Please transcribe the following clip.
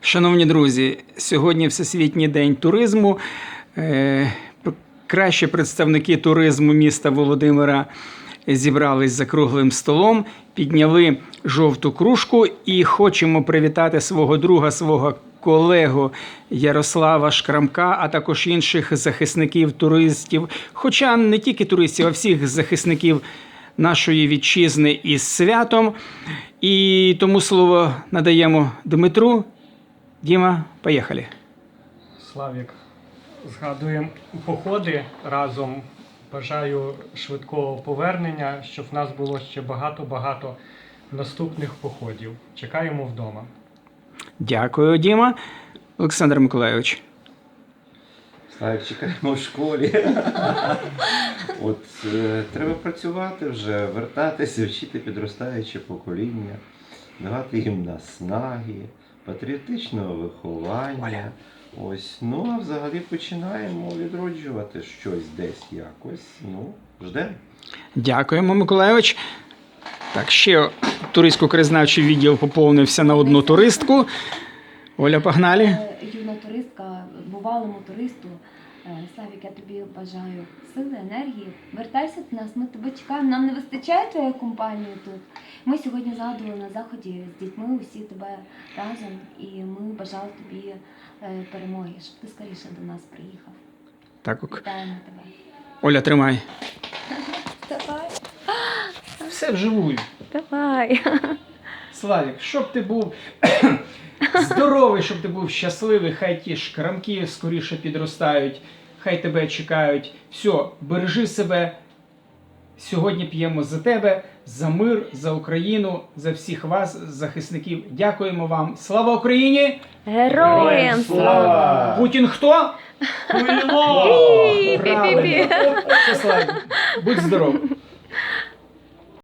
Шановні друзі, сьогодні Всесвітній день туризму. Е, Кращі представники туризму міста Володимира зібрались за круглим столом, підняли жовту кружку і хочемо привітати свого друга, свого колегу Ярослава Шкрамка, а також інших захисників туристів, хоча не тільки туристів, а всіх захисників нашої вітчизни із святом. І тому слово надаємо Дмитру. Діма, поїхали. Славік, згадуємо походи разом. Бажаю швидкого повернення, щоб в нас було ще багато-багато наступних походів. Чекаємо вдома. Дякую, Діма. Олександр Миколайович. Славік, чекаємо в школі. От е, треба працювати вже, вертатися, вчити підростаюче покоління, давати їм наснаги, патріотичного виховання. Ось, ну а взагалі починаємо відроджувати щось десь якось. Ну, ждемо. Дякуємо, Миколайович. Так, ще туристсько-краєзнавчий відділ поповнився на одну туристку. Оля, погнали. Е, Юна туристка, бувалому туристу. Е, Славік, я тобі бажаю сили, енергії. Вертайся до нас, ми тебе чекаємо. Нам не вистачає твоєї компанії тут. Ми сьогодні згадували на заході з дітьми усі тебе разом, і ми бажали тобі е, перемоги, щоб ти скоріше до нас приїхав. Так, ок. Вітаємо тебе. Оля, тримай. Давай, Все вживую. давай. Славік, щоб ти був здоровий, щоб ти був щасливий, хай ті шкрамки скоріше підростають, хай тебе чекають. Все, бережи себе. Сьогодні п'ємо за тебе, за мир, за Україну, за всіх вас, захисників. Дякуємо вам. Слава Україні! Героям слава! Путін хто? Хуйло! Правильно. Все, Будь здоров.